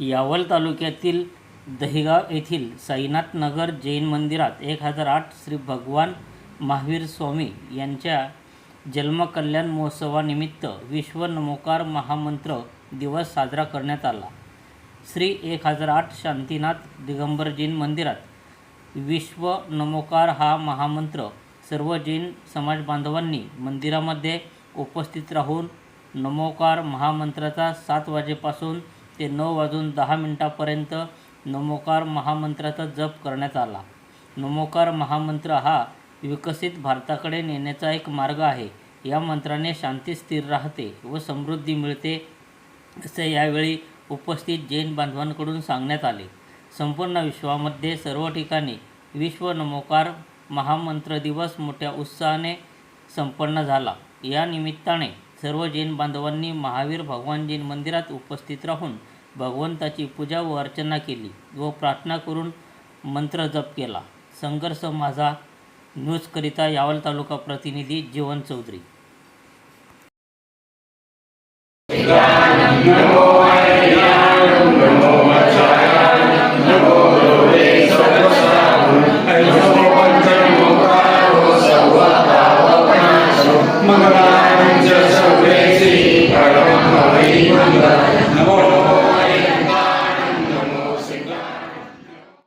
यावल तालुक्यातील दहिगाव येथील साईनाथ नगर जैन मंदिरात एक हजार आठ श्री भगवान महावीर स्वामी यांच्या जन्मकल्याण महोत्सवानिमित्त विश्व नमोकार महामंत्र दिवस साजरा करण्यात आला. श्री एक हजार आठ शांतीनाथ दिगंबर जैन मंदिरात विश्व नमोकार हा महामंत्र सर्व जैन समाज बांधवांनी मंदिरामध्ये उपस्थित राहून नमोकार महामंत्राचा सात वाजेपासून ते नऊ वाजून दहा मिनटापर्यंत नमोकार महामंत्राचा जप करण्यात आला. नमोकार महामंत्र हा विकसित भारताकडे नेण्याचा एक मार्ग आहे. या मंत्राने शांती स्थिर राहते व समृद्धी मिळते असे यावेळी उपस्थित जैन बांधवांकडून सांगण्यात आले. संपूर्ण विश्वामध्ये सर्व ठिकाणी विश्व नमोकार महामंत्र दिवस मोठ्या उत्साहाने संपन्न झाला. या निमित्ताने सर्व जैन बांधवांनी महावीर भगवान जैन मंदिरात उपस्थित राहून भगवंताची पूजा व अर्चना केली व प्रार्थना करून मंत्र जप केला. संघर्ष माझा न्यूजकरिता यावल तालुका प्रतिनिधी जीवन चौधरी. नमो